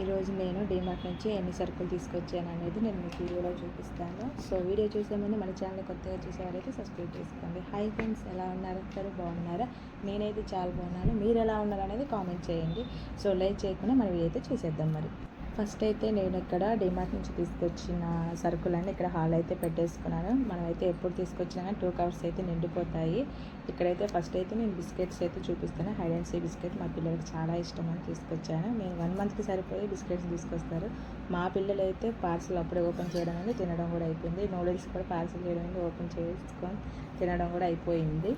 ఈరోజు నేను డీమార్ట్ నుంచి ఎన్ని సరుకులు తీసుకొచ్చాను అనేది నేను మీకు వీడియోలో చూపిస్తాను. సో వీడియో చూసే ముందు మన ఛానల్ కొత్తగా చూసేవారైతే సబ్స్క్రైబ్ చేసుకోండి. హాయ్ ఫ్రెండ్స్ ఎలా ఉన్నారు? అందరూ బాగున్నారా? నేనైతే చాలా బాగున్నాను. మీరు ఎలా ఉన్నారు అనేది కామెంట్ చేయండి. సో లైక్ చేయకుండా మనం అయితే చూసేద్దాం మరి. ఫస్ట్ అయితే నేను ఇక్కడ డిమార్ట్ నుంచి తీసుకొచ్చిన సరుకులన్నీ ఇక్కడ హాల్ అయితే పెట్టేసుకున్నాను. మనమైతే ఎప్పుడు తీసుకొచ్చినా కానీ టూ కవర్స్ అయితే నిండిపోతాయి. ఇక్కడైతే ఫస్ట్ అయితే నేను బిస్కెట్స్ అయితే చూపిస్తాను. హైడ్ అండ్ సీ బిస్కెట్ మా పిల్లలకి చాలా ఇష్టం అని తీసుకొచ్చాను. నేను వన్ మంత్కి సరిపోయి బిస్కెట్స్ తీసుకొస్తారు. మా పిల్లలు అయితే పార్సల్ అప్పుడే ఓపెన్ చేయడం అనేది తినడం కూడా అయిపోయింది. నూడిల్స్ కూడా పార్సల్ చేయడం అనేది ఓపెన్ చేసుకొని తినడం కూడా అయిపోయింది.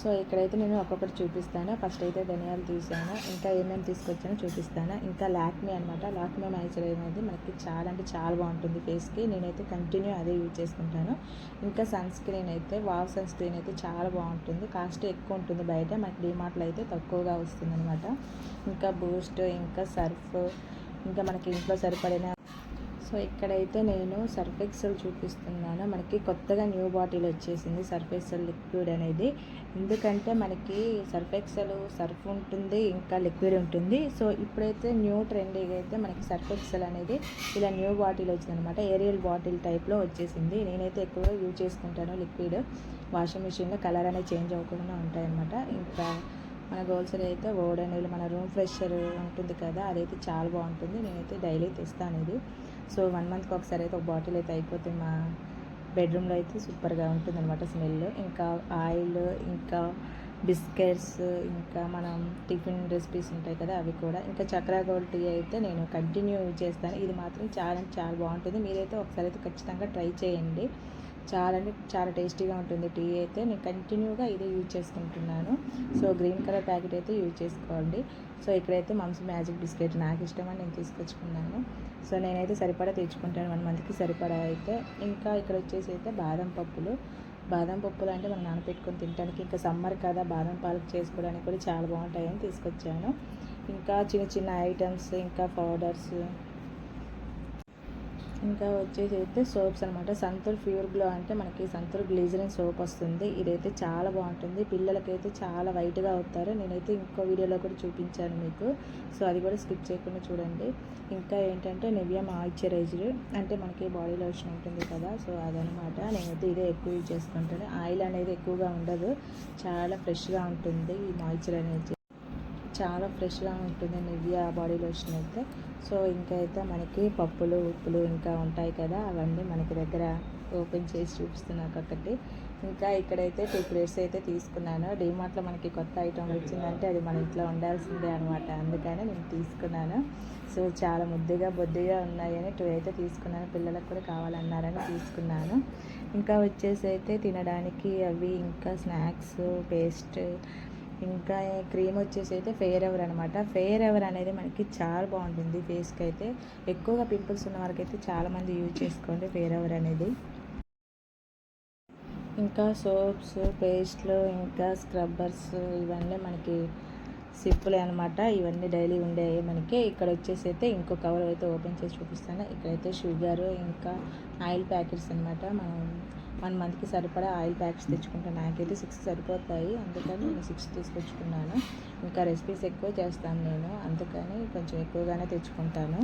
సో ఇక్కడైతే నేను ఒక్కొక్కటి చూపిస్తాను. ఫస్ట్ అయితే ధనియాలు తీసాను. ఇంకా ఏమేమి తీసుకొచ్చానో చూపిస్తాను. ఇంకా లాక్మీ అనమాట లాక్మీ మైచర్ అనేది మనకి చాలా అంటే చాలా బాగుంటుంది ఫేస్కి. నేనైతే కంటిన్యూ అదే యూజ్ చేసుకుంటాను. ఇంకా సన్ స్క్రీన్ అయితే వావ్ సన్ స్క్రీన్ అయితే చాలా బాగుంటుంది. కాస్ట్ ఎక్కువ ఉంటుంది బయట. మనకి డిమార్ట్లో అయితే తక్కువగా వస్తుంది అనమాట ఇంకా బూస్ట్ ఇంకా సర్ఫ్ ఇంకా మనకి ఇంట్లో సరిపడిన సో ఇక్కడైతే నేను సర్ఫ్ ఎక్సెల్ చూపిస్తున్నాను. మనకి కొత్తగా న్యూ బాటిల్ వచ్చేసింది సర్ఫ్ లిక్విడ్ అనేది. ఎందుకంటే మనకి సర్ఫ్ ఎక్సెల్ సర్ఫ్ ఉంటుంది ఇంకా లిక్విడ్ ఉంటుంది. సో ఇప్పుడైతే న్యూ ట్రెండింగ్ అయితే మనకి సర్ఫ్ ఎక్సెల్ అనేది ఇలా న్యూ బాటిల్ వచ్చిందనమాట ఏరియల్ బాటిల్ టైప్లో వచ్చేసింది. నేనైతే ఎక్కువగా యూజ్ చేసుకుంటాను లిక్విడ్ వాషింగ్ మిషన్లో కలర్ అనేది చేంజ్ అవ్వకుండా ఉంటాయన్నమాట. ఇంకా మన గోల్సరీ అయితే ఓడనీళ్ళు మన రూమ్ ఫ్రెషర్ ఉంటుంది కదా అదైతే చాలా బాగుంటుంది. నేనైతే డైలీ తెస్తాను ఇది. సో వన్ మంత్కి ఒకసారి అయితే ఒక బాటిల్ అయితే అయిపోతే మా బెడ్రూమ్లో అయితే సూపర్గా ఉంటుందన్నమాట స్మెల్. ఇంకా ఆయిల్ ఇంకా బిస్కెట్స్ ఇంకా మనం టిఫిన్ రెసిపీస్ ఉంటాయి కదా అవి కూడా. ఇంకా చక్రా గోల్డ్ టీ అయితే నేను కంటిన్యూ చేస్తాను. ఇది మాత్రం చాలా అంటే చాలా బాగుంటుంది. మీరైతే ఒకసారి అయితే ఖచ్చితంగా ట్రై చేయండి. చాలా అంటే చాలా టేస్టీగా ఉంటుంది. టీ అయితే నేను కంటిన్యూగా ఇదే యూజ్ చేసుకుంటున్నాను. సో గ్రీన్ కలర్ ప్యాకెట్ అయితే యూజ్ చేసుకోండి. సో ఇక్కడైతే మమ్స్ మ్యాజిక్ బిస్కెట్ నాకు ఇష్టమని నేను తీసుకొచ్చుకున్నాను. సో నేనైతే సరిపడా తెచ్చుకుంటాను. వన్ మంత్కి సరిపడా అయితే. ఇంకా ఇక్కడ వచ్చేసి అయితే బాదం పప్పులు. బాదం పప్పులు అంటే మనం నానపెట్టుకొని తినడానికి ఇంకా సమ్మర్ కదా బాదం పాలు చేసుకోవడానికి కూడా చాలా బాగుంటాయని తీసుకొచ్చాను. ఇంకా చిన్న చిన్న ఐటమ్స్ ఇంకా పౌడర్స్ ఇంకా వచ్చేసి అయితే సోప్స్ అనమాట సంతూర్ ప్యూర్ గ్లో అంటే మనకి సంతూర్ గ్లీజరిన్ సోప్ వస్తుంది. ఇదైతే చాలా బాగుంటుంది. పిల్లలకైతే చాలా వైట్గా అవుతారు. నేనైతే ఇంకో వీడియోలో కూడా చూపించాను మీకు. సో అది కూడా స్కిప్ చేయకుండా చూడండి. ఇంకా ఏంటంటే నివియా మాయిశ్చరైజర్ అంటే మనకి బాడీ లోషన్ ఉంటుంది కదా. సో అదనమాట నేనైతే ఇదే ఎక్కువ యూజ్ చేసుకుంటాను. ఆయిల్ అనేది ఎక్కువగా ఉండదు. చాలా ఫ్రెష్గా ఉంటుంది ఈ మాయిశ్చర్ అనేది. చాలా ఫ్రెష్గా ఉంటుంది నివ్యా బాడీ లోషన్ అయితే. సో ఇంకైతే అయితే మనకి పప్పులు ఉప్పులు ఇంకా ఉంటాయి కదా అవన్నీ మనకి దగ్గర ఓపెన్ చేసి చూపిస్తున్నాను ఒకటి. ఇంకా ఇక్కడైతే టూ ప్లేట్స్ అయితే తీసుకున్నాను. డిమార్ట్లో మనకి కొత్త ఐటమ్ వచ్చిందంటే అది మన ఇంట్లో ఉండాల్సిందే అనమాట అందుకని నేను తీసుకున్నాను. సో చాలా ముద్దుగా బొద్దుగా ఉన్నాయని టూ అయితే తీసుకున్నాను. పిల్లలకు కూడా కావాలన్నారని తీసుకున్నాను. ఇంకా వచ్చేసి అయితే తినడానికి అవి ఇంకా స్నాక్స్ పేస్ట్ ఇంకా క్రీమ్ వచ్చేసి అయితే ఫెయిర్ ఎవర్ అనమాట ఫెయిర్ ఎవర్ అనేది మనకి చాలా బాగుంటుంది ఫేస్కి అయితే. ఎక్కువగా పింపుల్స్ ఉన్న వారికి అయితే చాలామంది యూజ్ చేసుకోండి ఫెయిర్ ఎవర్ అనేది. ఇంకా సోప్స్ పేస్ట్లు ఇంకా స్క్రబ్బర్స్ ఇవన్నీ మనకి సిప్పులే అనమాట ఇవన్నీ డైలీ ఉండేవి మనకి. ఇక్కడ వచ్చేసి అయితే ఇంకో కవర్ అయితే ఓపెన్ చేసి చూపిస్తాను. ఇక్కడైతే షుగర్ ఇంకా ఆయిల్ ప్యాకెట్స్ అనమాట మనం వన్ మంత్కి సరిపడా ఆయిల్ ప్యాక్స్ తెచ్చుకుంటాను నాకైతే సిక్స్ సరిపోతాయి. అందుకని నేను సిక్స్ తీసుకొచ్చుకున్నాను. ఇంకా రెసిపీస్ ఎక్కువ చేస్తాను నేను. అందుకని కొంచెం ఎక్కువగానే తెచ్చుకుంటాను.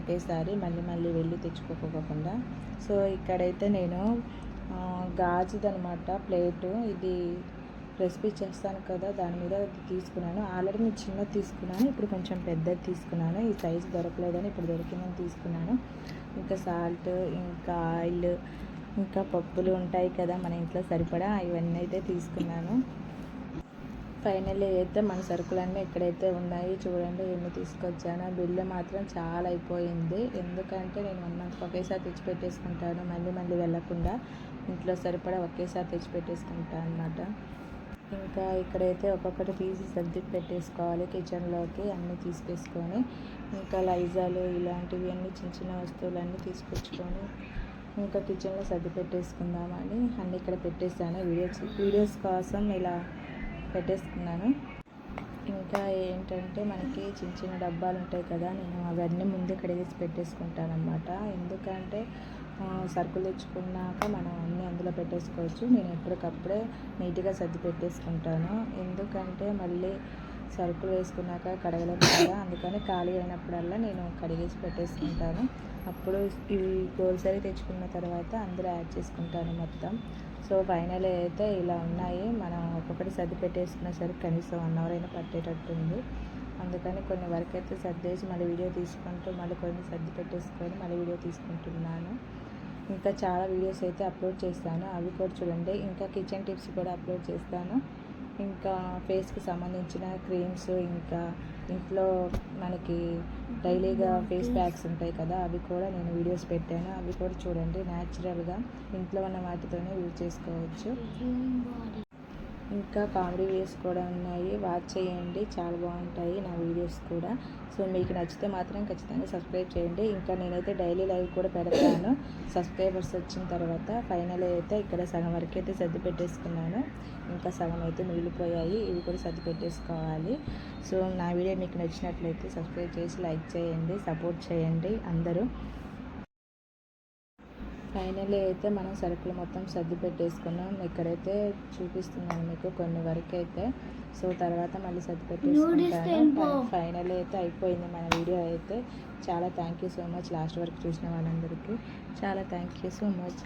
ఒకేసారి మళ్ళీ మళ్ళీ వెళ్ళి తెచ్చుకోకోకుండా. సో ఇక్కడైతే నేను గాజుదనమాట ప్లేటు. ఇది రెసిపీ చేస్తాను కదా దాని మీద తీసుకున్నాను. ఆల్రెడీ నేను చిన్నది తీసుకున్నాను. ఇప్పుడు కొంచెం పెద్దది తీసుకున్నాను. ఈ సైజు దొరకలేదని ఇప్పుడు దొరికిందని తీసుకున్నాను. ఇంకా సాల్ట్ ఇంకా ఆయిల్ ఇంకా పప్పులు ఉంటాయి కదా మన ఇంట్లో సరిపడా ఇవన్నీ అయితే తీసుకున్నాను. ఫైనల్లీ అయితే మన సరుకులన్నీ ఎక్కడైతే ఉన్నాయి చూడండి ఎన్ని తీసుకొచ్చాను. బిల్లు మాత్రం చాలా అయిపోయింది. ఎందుకంటే నేను వన్ మంత్ ఒకేసారి తెచ్చి పెట్టేసుకుంటాను మళ్ళీ మళ్ళీ వెళ్ళకుండా ఇంట్లో సరిపడా ఒకేసారి తెచ్చిపెట్టేసుకుంటాను అనమాట ఇంకా ఇక్కడైతే ఒక్కొక్కటి తీసి సర్ది పెట్టేసుకోవాలి కిచెన్లోకి అన్నీ తీసుకేసుకొని ఇంకా లైజాలు ఇలాంటివి అన్నీ చిన్న చిన్న వస్తువులన్నీ తీసుకొచ్చుకొని ఇంకా కిచెన్లో సర్ది పెట్టేసుకుందామని అన్నీ ఇక్కడ పెట్టేసాను వీడియోస్ వీడియోస్ కోసం ఇలా పెట్టేసుకున్నాను. ఇంకా ఏంటంటే మనకి చిన్న చిన్న డబ్బాలు ఉంటాయి కదా నేను అవన్నీ ముందు కడిగేసి పెట్టేసుకుంటాను అనమాట ఎందుకంటే సరుకులు తెచ్చుకున్నాక మనం అన్నీ అందులో పెట్టేసుకోవచ్చు. నేను ఎప్పటికప్పుడే నీట్గా సర్ది పెట్టేసుకుంటాను ఎందుకంటే మళ్ళీ సరుకులు వేసుకున్నాక కడగలేము కదా అందుకని ఖాళీ అయినప్పుడల్లా నేను కడిగేసి పెట్టేసుకుంటాను. అప్పుడు ఇవి గోల్సరీ తెచ్చుకున్న తర్వాత అందులో యాడ్ చేసుకుంటాను మొత్తం. సో ఫైనల్ అయితే ఇలా ఉన్నాయి. మనం ఒక్కొక్కటి సర్ది పెట్టేసుకున్న సరే కనీసం వన్ అవర్ అయినా పట్టేటట్టు ఉంది. అందుకని కొన్ని వరకు అయితే సర్దేసి మళ్ళీ వీడియో తీసుకుంటూ మళ్ళీ కొన్ని సర్ది పెట్టేసుకొని మళ్ళీ వీడియో తీసుకుంటున్నాను. ఇంకా చాలా వీడియోస్ అయితే అప్లోడ్ చేస్తాను. అవి కూడా చూడండి. ఇంకా కిచెన్ టిప్స్ కూడా అప్లోడ్ చేస్తాను. ఇంకా ఫేస్కి సంబంధించిన క్రీమ్స్ ఇంకా ఇంట్లో మనకి డైలీగా ఫేస్ ప్యాక్స్ ఉంటాయి కదా అవి కూడా నేను వీడియోస్ పెట్టాను. అవి కూడా చూడండి న్యాచురల్గా ఇంట్లో ఉన్న వాటితోనే యూజ్ చేసుకోవచ్చు. ఇంకా కామెడీ వీడియోస్ కూడా ఉన్నాయి. వాచ్ చేయండి. చాలా బాగుంటాయి నా వీడియోస్ కూడా. సో మీకు నచ్చితే మాత్రం ఖచ్చితంగా సబ్స్క్రైబ్ చేయండి. ఇంకా నేనైతే డైలీ లైవ్ కూడా పెడతాను. సబ్స్క్రైబర్స్ వచ్చిన తర్వాత ఫైనల్ అయితే ఇక్కడ సగం వరకు అయితే సర్ది పెట్టేసుకున్నాను. ఇంకా సగం అయితే మిగిలిపోయాయి. ఇవి కూడా సర్ది పెట్టేసుకోవాలి. సో నా వీడియో మీకు నచ్చినట్లయితే సబ్స్క్రైబ్ చేసి లైక్ చేయండి సపోర్ట్ చేయండి అందరూ. ఫైనల్లీ అయితే మనం సరుకులు మొత్తం సర్ది పెట్టేసుకున్నాం. ఇక్కడైతే చూపిస్తున్నాను మీకు కొన్ని వరకు అయితే సో తర్వాత మళ్ళీ సర్ది పెట్టేసుకుంటాను. ఫైనల్ అయితే అయిపోయింది మన వీడియో అయితే. చాలా thank you so much. Last వరకు చూసిన వాళ్ళందరికీ. చాలా థ్యాంక్ యూ సో మచ్.